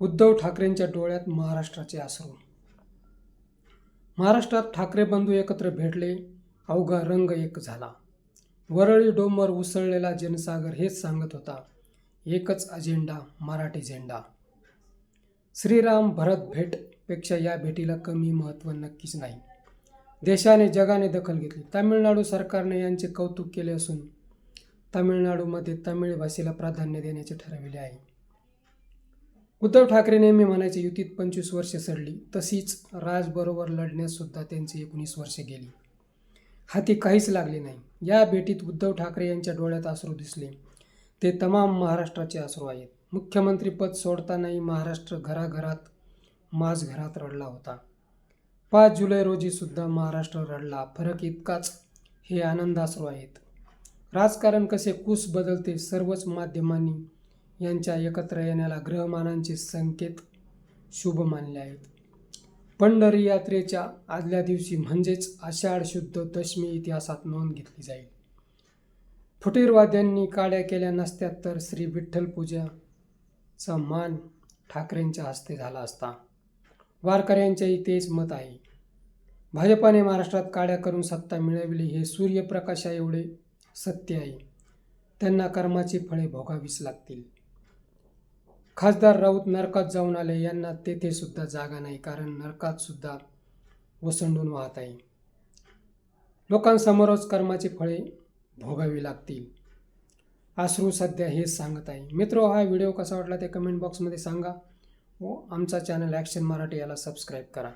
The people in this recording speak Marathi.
उद्धव ठाकरेंच्या डोळ्यात महाराष्ट्राचे आसरू. महाराष्ट्रात ठाकरे बंधू एकत्र भेटले अवघा रंग एक झाला. वरळी डोंबर उसळलेला जनसागर हेच सांगत होता एकच अजेंडा मराठी झेंडा. श्रीराम भरत भेटपेक्षा या भेटीला कमी महत्त्व नक्कीच नाही. देशाने जगाने दखल घेतली. तामिळनाडू सरकारने यांचे कौतुक केले असून तामिळनाडूमध्ये तमिळ भाषेला प्राधान्य देण्याचे ठरविले आहे. उद्धव ठाकरे नेहमी म्हणायचे युतीत पंचवीस वर्षे सडली तशीच राजबरोबर लढण्याससुद्धा त्यांची एकोणीस वर्षे गेली. हाती काहीच लागले नाही. या भेटीत उद्धव ठाकरे यांच्या डोळ्यात अश्रू दिसले. ते तमाम महाराष्ट्राचे अश्रू आहेत. मुख्यमंत्रीपद सोडतानाही महाराष्ट्र घराघरात माझ घरात रडला होता. पाच जुलै रोजीसुद्धा महाराष्ट्र रडला. फरक इतकाच हे आनंदाश्रू आहेत. राजकारण कसे कूस बदलते सर्वच माध्यमांनी यांच्या एकत्र येण्याला ग्रहमानांचे संकेत शुभ मानले आहेत. पंढरी यात्रेच्या आदल्या दिवशी म्हणजेच आषाढ शुद्ध दशमी इतिहासात नोंद घेतली जाईल. फुटीरवाद्यांनी काड्या केल्या नसत्या तर श्री विठ्ठल पूजाचा मान ठाकरेंच्या हस्ते झाला असता. वारकऱ्यांचेही तेच मत आहे. भाजपाने महाराष्ट्रात काड्या करून सत्ता मिळवली हे सूर्यप्रकाशा एवढे सत्य आहे. त्यांना कर्माची फळे भोगावीच लागतील. खासदार राऊत नरकात जाऊन आले. यांना तेथे सुद्धा जागा नाही कारण नरकात सुद्धा ओसंडून वाहत आहे. लोकांसमोरच कर्माची फळे भोगावी लागतील. आश्रू सध्या हेच सांगत आहे. मित्र हा व्हिडिओ कसा वाटला ते कमेंट बॉक्समध्ये सांगा व आमचा चॅनल ॲक्शन मराठी याला सबस्क्राईब करा.